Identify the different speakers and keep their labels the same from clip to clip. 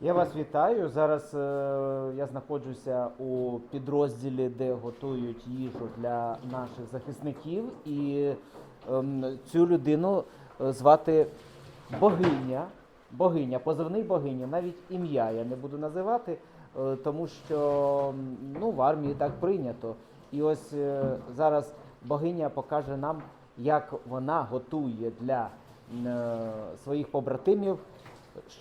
Speaker 1: Я вас вітаю. Зараз е, я знаходжуся у підрозділі, де готують їжу для наших захисників. І ем, цю людину е, звати Богиня. Богиня, позивний богиня, навіть ім'я я не буду називати, е, тому що ну, в армії так прийнято. І ось е, зараз богиня покаже нам, як вона готує для е, своїх побратимів.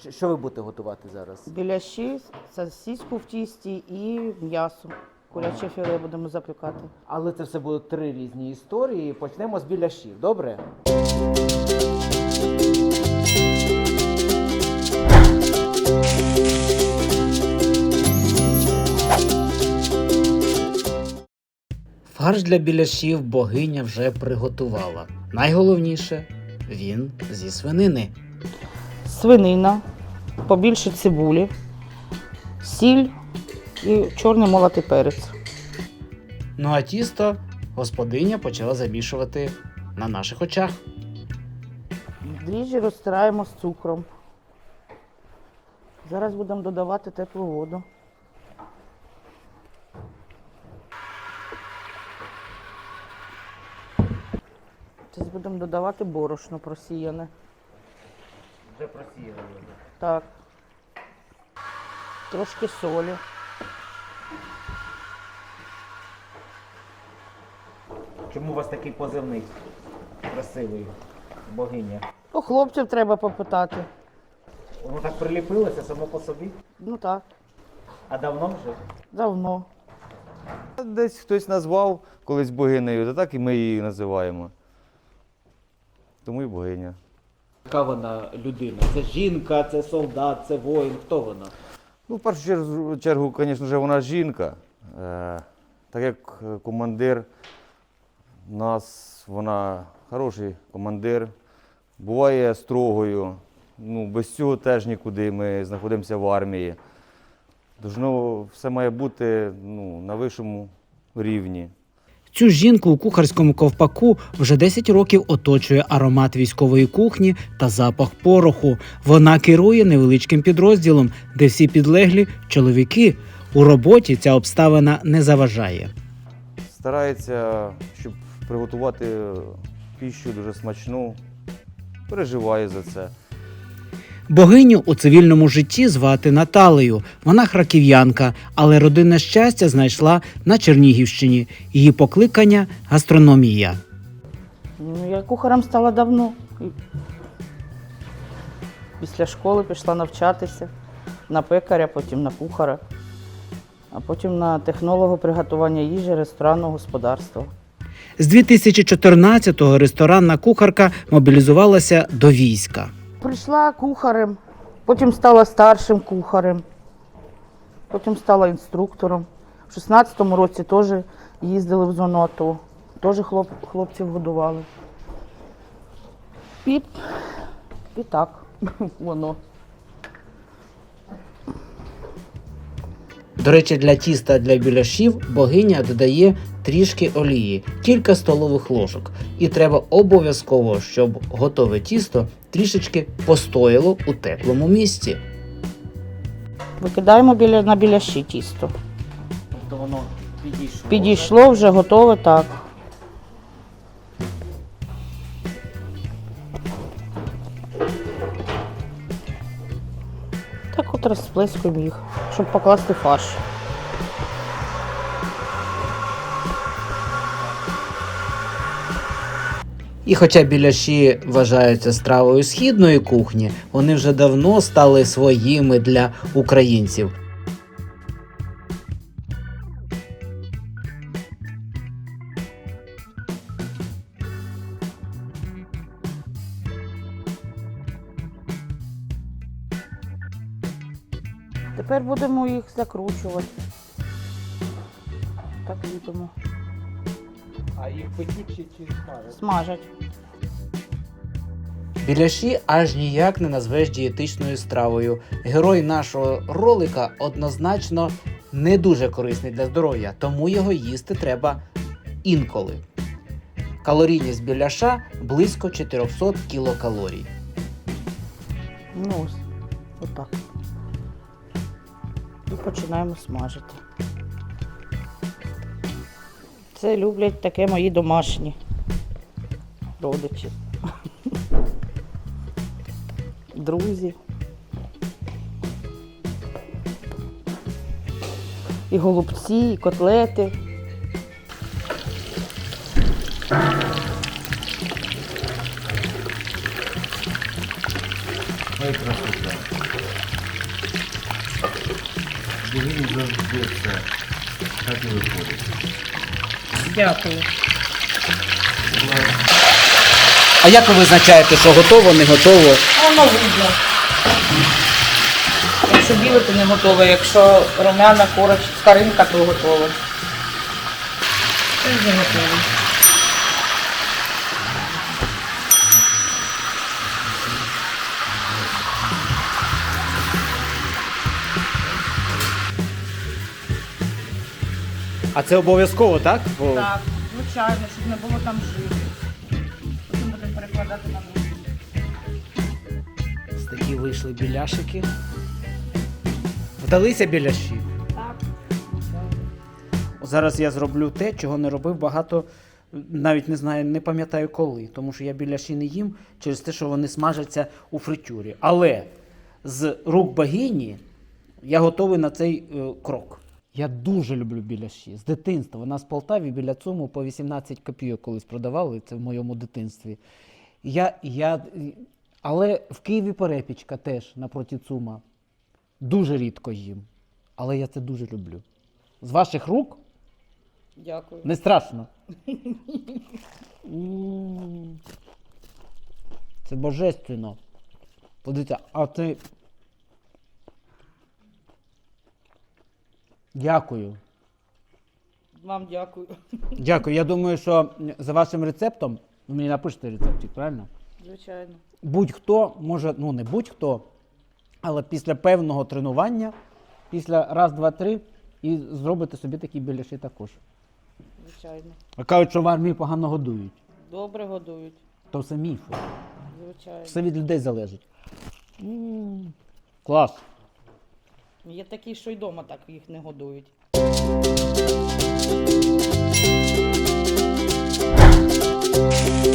Speaker 1: Що- ви будете готувати зараз?
Speaker 2: Біляші, сосиску в тісті і м'ясо. Куряче філе будемо запікати.
Speaker 1: Але це все будуть три різні історії. Почнемо з біляшів, добре? Фарш для біляшів богиня вже приготувала. Найголовніше він зі свинини.
Speaker 2: Свинина, побільше цибулі, сіль і чорний молотий перець.
Speaker 1: Ну а тісто господиня почала замішувати на наших очах.
Speaker 2: Дріжджі розтираємо з цукром. Зараз будемо додавати теплу воду. Зараз будемо додавати борошно просіяне.
Speaker 1: Вже просіяли.
Speaker 2: Так. Трошки солі.
Speaker 1: Чому у вас такий позивний красивий богиня?
Speaker 2: У хлопців треба попитати.
Speaker 1: Воно так приліпилося само по собі.
Speaker 2: Ну так,
Speaker 1: А давно вже?
Speaker 2: давно.
Speaker 3: Десь хтось назвав колись богинею, то так і ми її називаємо. Тому і богиня.
Speaker 1: Яка вона людина? Це жінка, це солдат, це воїн. Хто вона?
Speaker 3: Ну, в першу чергу, звісно ж, вона жінка. Е, так як командир, у нас вона хороший командир, буває строгою. Ну, без цього теж нікуди. Ми знаходимося в армії. Должно все має бути ну, на вищому рівні.
Speaker 4: Цю жінку у кухарському ковпаку вже 10 років оточує аромат військової кухні та запах пороху. Вона керує невеличким підрозділом, де всі підлеглі чоловіки. У роботі ця обставина не заважає.
Speaker 3: Старається, щоб приготувати піщу дуже смачну, переживає за це.
Speaker 4: Богиню у цивільному житті звати Наталею. Вона харків'янка, але родинне щастя знайшла на Чернігівщині. Її покликання гастрономія.
Speaker 2: Ну, я кухарем стала давно. Після школи пішла навчатися на пекаря, потім на кухара, а потім на технолога приготування їжі ресторанного господарства.
Speaker 4: З 2014-го ресторанна кухарка мобілізувалася до війська.
Speaker 2: Прийшла кухарем, потім стала старшим кухарем, потім стала інструктором. У 16-му році теж їздили в зону АТО, теж хлоп, хлопців годували. І, і так воно.
Speaker 4: До речі, для тіста для біляшів богиня додає трішки олії, кілька столових ложок. І треба обов'язково, щоб готове тісто трішечки постояло у теплому місці.
Speaker 2: Викидаємо біля, на біляші тісто.
Speaker 1: Тобто воно підійшло.
Speaker 2: Підійшло, вже готове так. Розплескуємо їх, щоб покласти фарш.
Speaker 4: І хоча біляші вважаються стравою східної кухні, вони вже давно стали своїми для українців.
Speaker 2: Тепер будемо їх закручувати. Так ліпимо.
Speaker 1: А їх пекуть чи, чи смажать?
Speaker 2: Смажать.
Speaker 4: Біляші аж ніяк не назвеш дієтичною стравою. Герой нашого ролика однозначно не дуже корисний для здоров'я, тому його їсти треба інколи. Калорійність біляша близько 400 кілокалорій.
Speaker 2: Ну ось. Отак. І починаємо смажити. Це люблять таке мої домашні родичі. Друзі. І голубці, і котлети.
Speaker 3: Ой, красота. Завжди так і виходить.
Speaker 2: Дякую.
Speaker 4: А як ви визначаєте, що готово, не готово?
Speaker 2: Воно видно. Якщо біле, то не готове. Якщо румяна короч, скаринка, то готове. Це вже готове.
Speaker 4: А це обов'язково, так? Бо...
Speaker 2: Так, звичайно, щоб не було там жиру. Потім будемо перекладати на другу.
Speaker 4: Ось такі вийшли біляшики. Вдалися біляші.
Speaker 2: Так.
Speaker 4: Зараз я зроблю те, чого не робив багато, навіть не знаю, не пам'ятаю коли, тому що я біляші не їм через те, що вони смажаться у фритюрі. Але з рук богині я готовий на цей е, крок. Я дуже люблю біляші з дитинства. У нас в Полтаві біля цуму по 18 копійок колись продавали, це в моєму дитинстві. Я, я, але в Києві перепічка теж напроти цума. Дуже рідко їм. Але я це дуже люблю. З ваших рук
Speaker 2: Дякую.
Speaker 4: не страшно. М. Це божественно. Подивіться, а ти. Дякую.
Speaker 2: Вам дякую.
Speaker 4: Дякую. Я думаю, що за вашим рецептом, ви мені напишете рецептик, правильно?
Speaker 2: Звичайно.
Speaker 4: Будь-хто може, ну не будь-хто, але після певного тренування, після раз, два, три, і зробите собі такі біляші також.
Speaker 2: Звичайно.
Speaker 4: А кажуть, що в армії погано годують.
Speaker 2: Добре годують.
Speaker 4: То все міфи.
Speaker 2: Звичайно.
Speaker 4: Все від людей залежить. М, Клас.
Speaker 2: Є такі, що й вдома так їх не годують. Музика